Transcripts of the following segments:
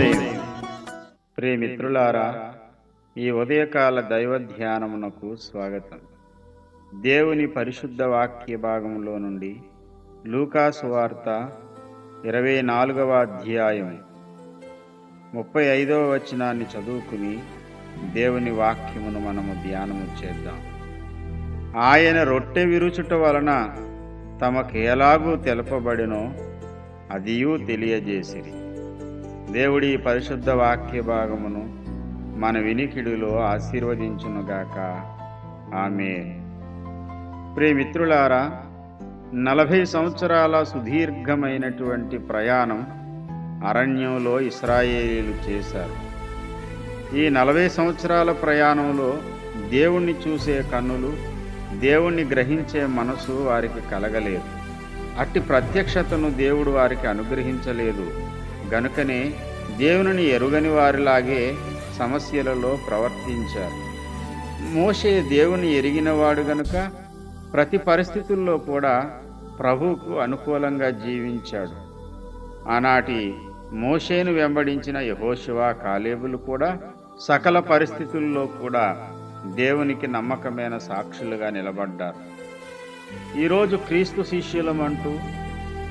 శుభోదయం ప్రియమిత్రులారా ఈ ఉదయకాల దైవ ధ్యానమునకు స్వాగతం. దేవుని పరిశుద్ధ వాక్య భాగంలో నుండి లూకాసు వార్త ఇరవై నాలుగవ అధ్యాయం ముప్పై ఐదవ వచనాన్ని చదువుకుని దేవుని వాక్యమును మనము ధ్యానము చేద్దాం. ఆయన రొట్టె విరుచుట వలన తమకు ఎలాగూ తెలపబడినో అదియూ తెలియజేసిరి. దేవుడి పరిశుద్ధ వాక్య భాగమును మన వినికిడిలో ఆశీర్వదించునుగాక. ఆమె ప్రియమిత్రులారా నలభై సంవత్సరాల సుదీర్ఘమైనటువంటి ప్రయాణం అరణ్యంలో ఇస్రాయేలీలు చేశారు. ఈ నలభై సంవత్సరాల ప్రయాణంలో దేవుణ్ణి చూసే కన్నులు దేవుణ్ణి గ్రహించే మనసు వారికి కలగలేదు. అట్టి ప్రత్యక్షతను దేవుడు వారికి అనుగ్రహించలేదు. గనుకనే దేవునిని ఎరుగని వారిలాగే సమస్యలలో ప్రవర్తించారు. మోషే దేవుని ఎరిగినవాడు గనుక ప్రతి పరిస్థితుల్లో కూడా ప్రభువుకు అనుకూలంగా జీవించాడు. ఆనాటి మోషేను వెంబడించిన యహోశివ కాలేబులు కూడా సకల పరిస్థితుల్లో కూడా దేవునికి నమ్మకమైన సాక్షులుగా నిలబడ్డారు. ఈరోజు క్రీస్తు శిష్యులమంటూ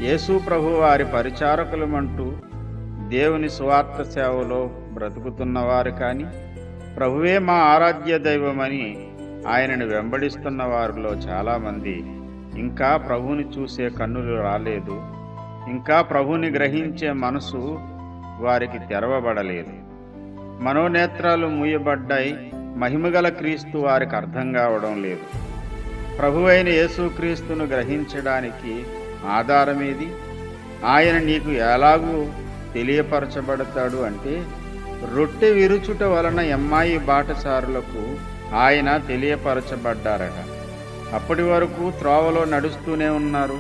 యేసు ప్రభు వారి పరిచారకులమంటూ దేవుని స్వార్థ సేవలో బ్రతుకుతున్నవారు కానీ ప్రభువే మా ఆరాధ్య దైవమని ఆయనను వెంబడిస్తున్న వారిలో చాలామంది ఇంకా ప్రభువుని చూసే కన్నులు రాలేదు ఇంకా ప్రభుని గ్రహించే మనసు వారికి తెరవబడలేదు. మనోనేత్రాలు మూయబడ్డాయి మహిమగల క్రీస్తు వారికి అర్థం కావడం లేదు. ప్రభువైన యేసుక్రీస్తును గ్రహించడానికి ఆధారమేది? ఆయన నీకు ఎలాగూ తెలియపరచబడతాడు అంటే రొట్టె విరుచుట వలన ఎమ్మాయి బాటసారులకు ఆయన తెలియపరచబడ్డారట. అప్పటి వరకు త్రోవలో నడుస్తూనే ఉన్నారు.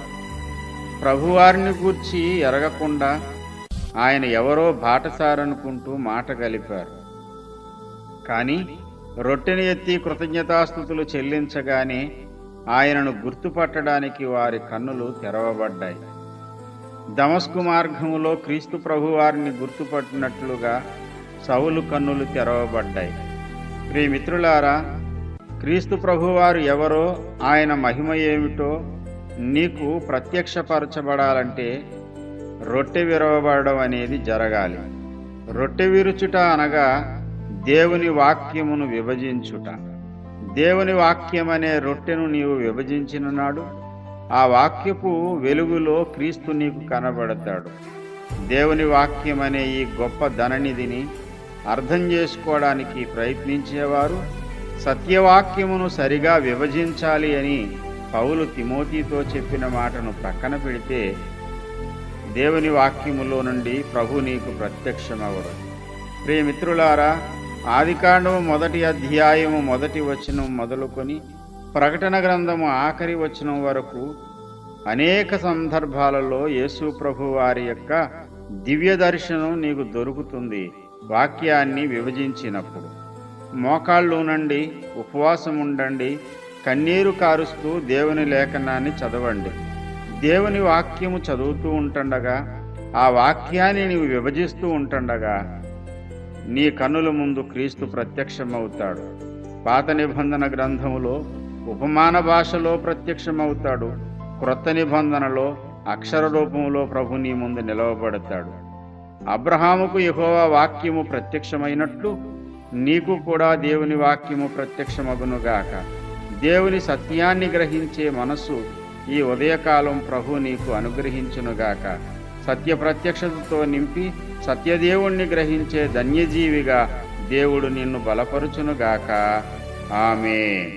ప్రభువారిని గూర్చి ఎరగకుండా ఆయన ఎవరో బాటసారనుకుంటూ మాట కలిపారు కానీ రొట్టెని ఎత్తి కృతజ్ఞతాస్థుతులు చెల్లించగానే ఆయనను గుర్తుపట్టడానికి వారి కన్నులు తెరవబడ్డాయి. దమస్కు మార్గములో క్రీస్తు ప్రభువారిని గుర్తుపట్టినట్లుగా సౌలు కన్నులు తెరవబడ్డాయి. ప్రియమిత్రులారా క్రీస్తు ప్రభువారు ఎవరో ఆయన మహిమ ఏమిటో నీకు ప్రత్యక్షపరచబడాలంటే రొట్టె విరవబడడం అనేది జరగాలి. రొట్టె విరుచుట అనగా దేవుని వాక్యమును విభజించుట. దేవుని వాక్యం అనే రొట్టెను నీవు విభజించిన నాడు ఆ వాక్యపు వెలుగులో క్రీస్తు నీకు కనబడతాడు. దేవుని వాక్యం అనే ఈ గొప్ప ధననిధిని అర్థం చేసుకోవడానికి ప్రయత్నించేవారు సత్యవాక్యమును సరిగా విభజించాలి అని పౌలు తిమోతితో చెప్పిన మాటను ప్రక్కన పెడితే దేవుని వాక్యములో నుండి ప్రభు నీకు ప్రత్యక్షమవడు. ప్రియమిత్రులారా ఆదికాండము మొదటి అధ్యాయము మొదటి వచనం మొదలుకొని ప్రకటన గ్రంథము ఆఖరి వచనం వరకు అనేక సందర్భాలలో యేసు ప్రభు వారి యొక్క దివ్య దర్శనం నీకు దొరుకుతుంది వాక్యాన్ని విభజించినప్పుడు. మోకాళ్ళు నుండి ఉపవాసం ఉండండి కన్నీరు కారుస్తూ దేవుని లేఖనాన్ని చదవండి. దేవుని వాక్యము చదువుతూ ఉంటుండగా ఆ వాక్యాన్ని నీవు విభజిస్తూ ఉంటుండగా నీ కన్నుల ముందు క్రీస్తు ప్రత్యక్షమవుతాడు. పాత నిబంధన గ్రంథములో ఉపమాన భాషలో ప్రత్యక్షమవుతాడు. క్రొత్త నిబంధనలో అక్షర రూపంలో ప్రభు నీ ముందు నిలవబడతాడు. అబ్రహాముకు యహోవా వాక్యము ప్రత్యక్షమైనట్లు నీకు కూడా దేవుని వాక్యము ప్రత్యక్షమగునుగాక. దేవుని సత్యాన్ని గ్రహించే మనస్సు ఈ ఉదయకాలం ప్రభు నీకు అనుగ్రహించునుగాక. సత్య ప్రత్యక్షతతో నింపి సత్యదేవుణ్ణి గ్రహించే ధన్యజీవిగా దేవుడు నిన్ను బలపరుచునుగాక. ఆమె